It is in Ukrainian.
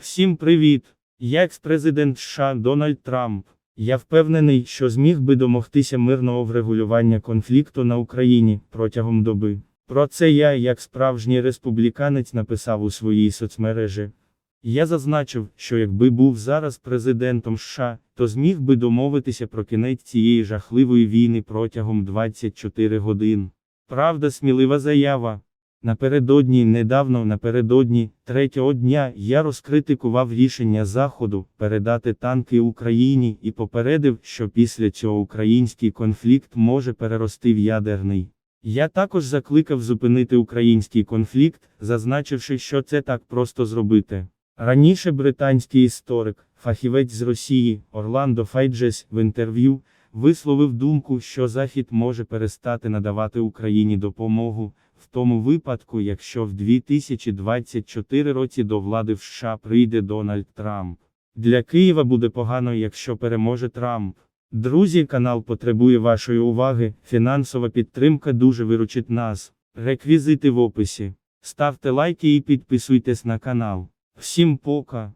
Всім привіт! Я екс-президент США Дональд Трамп. Я впевнений, що зміг би домогтися мирного врегулювання конфлікту на Україні протягом доби. Про це я, як справжній республіканець, написав у своїй соцмережі. Я зазначив, що якби був зараз президентом США, то зміг би домовитися про кінець цієї жахливої війни протягом 24 годин. Правда, смілива заява. Напередодні, недавно напередодні, третього дня, я розкритикував рішення Заходу передати танки Україні і попередив, що після цього український конфлікт може перерости в ядерний. Я також закликав зупинити український конфлікт, зазначивши, що це так просто зробити. Раніше британський історик, фахівець з Росії, Орландо Файджес, в інтерв'ю, висловив думку, що Захід може перестати надавати Україні допомогу, в тому випадку, якщо в 2024 році до влади в США прийде Дональд Трамп. Для Києва буде погано, якщо переможе Трамп. Друзі, канал потребує вашої уваги, фінансова підтримка дуже виручить нас. Реквізити в описі. Ставте лайки і підписуйтесь на канал. Всім пока.